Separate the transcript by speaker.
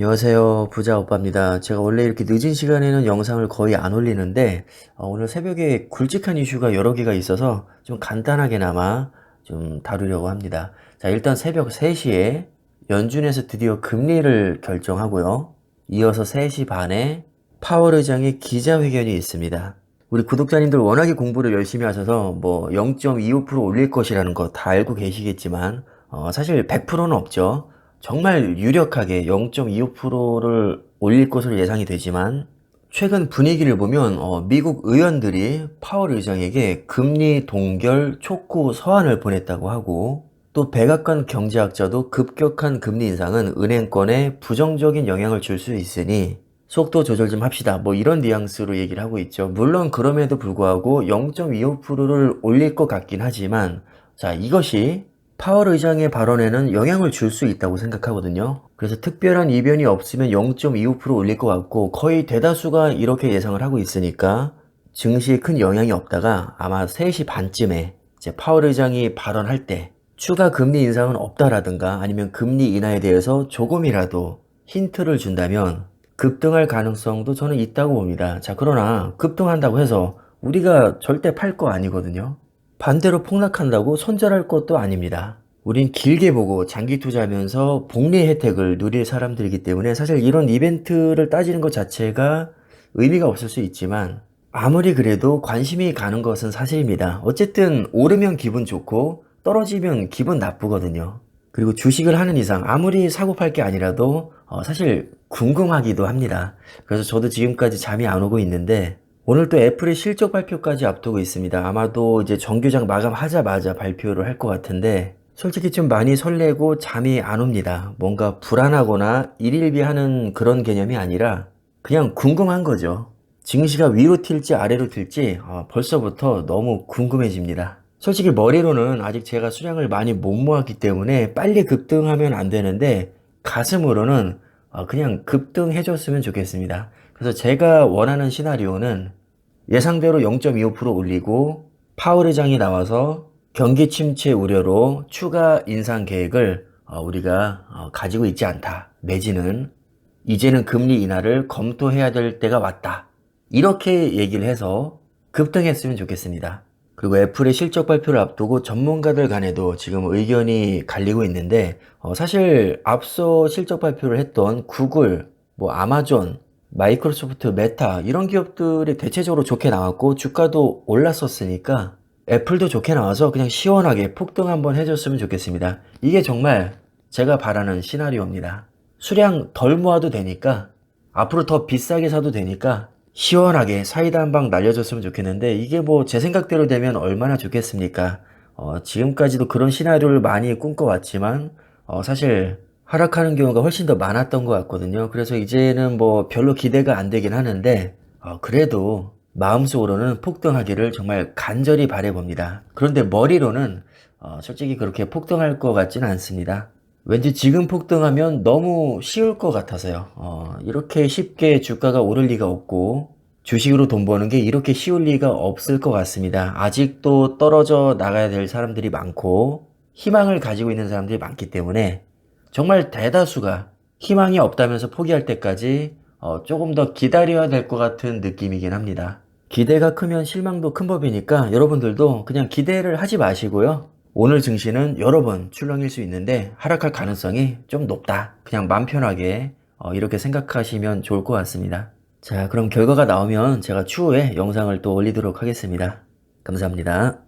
Speaker 1: 안녕하세요. 부자 오빠입니다. 제가 원래 이렇게 늦은 시간에는 영상을 거의 안 올리는데, 어, 오늘 새벽에 굵직한 이슈가 여러 개가 있어서 좀 간단하게나마 좀 다루려고 합니다. 자, 일단 새벽 3시에 연준에서 드디어 금리를 결정하고요. 이어서 3시 반에 파월 의장의 기자회견이 있습니다. 우리 구독자님들 워낙에 공부를 열심히 하셔서 뭐 0.25% 올릴 것이라는 거 다 알고 계시겠지만, 어, 사실 100%는 없죠. 정말 유력하게 0.25%를 올릴 것으로 예상이 되지만 최근 분위기를 보면 어, 미국 의원들이 파월 의장에게 금리 동결 촉구 서한을 보냈다고 하고 또 백악관 경제학자도 급격한 금리 인상은 은행권에 부정적인 영향을 줄 수 있으니 속도 조절 좀 합시다. 뭐 이런 뉘앙스로 얘기를 하고 있죠. 물론 그럼에도 불구하고 0.25%를 올릴 것 같긴 하지만 자, 이것이 파월 의장의 발언에는 영향을 줄 수 있다고 생각하거든요. 그래서 특별한 이변이 없으면 0.25% 올릴 것 같고 거의 대다수가 이렇게 예상을 하고 있으니까 증시에 큰 영향이 없다가 아마 3시 반쯤에 이제 파월 의장이 발언할 때 추가 금리 인상은 없다라든가 아니면 금리 인하에 대해서 조금이라도 힌트를 준다면 급등할 가능성도 저는 있다고 봅니다. 자, 그러나 급등한다고 해서 우리가 절대 팔 거 아니거든요. 반대로 폭락한다고 손절할 것도 아닙니다. 우린 길게 보고 장기 투자하면서 복리 혜택을 누릴 사람들이기 때문에 사실 이런 이벤트를 따지는 것 자체가 의미가 없을 수 있지만 아무리 그래도 관심이 가는 것은 사실입니다. 어쨌든 오르면 기분 좋고 떨어지면 기분 나쁘거든요. 그리고 주식을 하는 이상 아무리 사고 팔 게 아니라도 어, 사실 궁금하기도 합니다. 그래서 저도 지금까지 잠이 안 오고 있는데 오늘 또 애플의 실적 발표까지 앞두고 있습니다. 아마도 이제 정규장 마감하자마자 발표를 할 것 같은데 솔직히 좀 많이 설레고 잠이 안 옵니다. 뭔가 불안하거나 일일비하는 그런 개념이 아니라 그냥 궁금한 거죠. 증시가 위로 튈지 아래로 튈지 어, 벌써부터 너무 궁금해집니다. 솔직히 머리로는 아직 제가 수량을 많이 못 모았기 때문에 빨리 급등하면 안 되는데 가슴으로는 어, 그냥 급등해줬으면 좋겠습니다. 그래서 제가 원하는 시나리오는 예상대로 0.25% 올리고 파월 의장이 나와서 경기 침체 우려로 추가 인상 계획을 어, 우리가 어, 가지고 있지 않다. 내지는 이제는 금리 인하를 검토해야 될 때가 왔다. 이렇게 얘기를 해서 급등했으면 좋겠습니다. 그리고 애플의 실적 발표를 앞두고 전문가들 간에도 지금 의견이 갈리고 있는데 어, 사실 앞서 실적 발표를 했던 구글, 뭐 아마존, 마이크로소프트, 메타 이런 기업들이 대체적으로 좋게 나왔고 주가도 올랐었으니까 애플도 좋게 나와서 그냥 시원하게 폭등 한번 해줬으면 좋겠습니다. 이게 정말 제가 바라는 시나리오입니다. 수량 덜 모아도 되니까 앞으로 더 비싸게 사도 되니까 시원하게 사이다 한 방 날려줬으면 좋겠는데 이게 뭐 제 생각대로 되면 얼마나 좋겠습니까? 어, 지금까지도 그런 시나리오를 많이 꿈꿔왔지만 어, 사실 하락하는 경우가 훨씬 더 많았던 것 같거든요. 그래서 이제는 뭐 별로 기대가 안 되긴 하는데 어, 그래도 마음속으로는 폭등하기를 정말 간절히 바래봅니다. 그런데 머리로는 어, 솔직히 그렇게 폭등할 것 같지는 않습니다. 왠지 지금 폭등하면 너무 쉬울 것 같아서요. 어, 이렇게 쉽게 주가가 오를 리가 없고 주식으로 돈 버는 게 이렇게 쉬울 리가 없을 것 같습니다. 아직도 떨어져 나가야 될 사람들이 많고 희망을 가지고 있는 사람들이 많기 때문에 정말 대다수가 희망이 없다면서 포기할 때까지 어, 조금 더 기다려야 될 것 같은 느낌이긴 합니다. 기대가 크면 실망도 큰 법이니까 여러분들도 그냥 기대를 하지 마시고요. 오늘 증시는 여러 번 출렁일 수 있는데 하락할 가능성이 좀 높다. 그냥 맘 편하게 어, 이렇게 생각하시면 좋을 것 같습니다. 자, 그럼 결과가 나오면 제가 추후에 영상을 또 올리도록 하겠습니다. 감사합니다.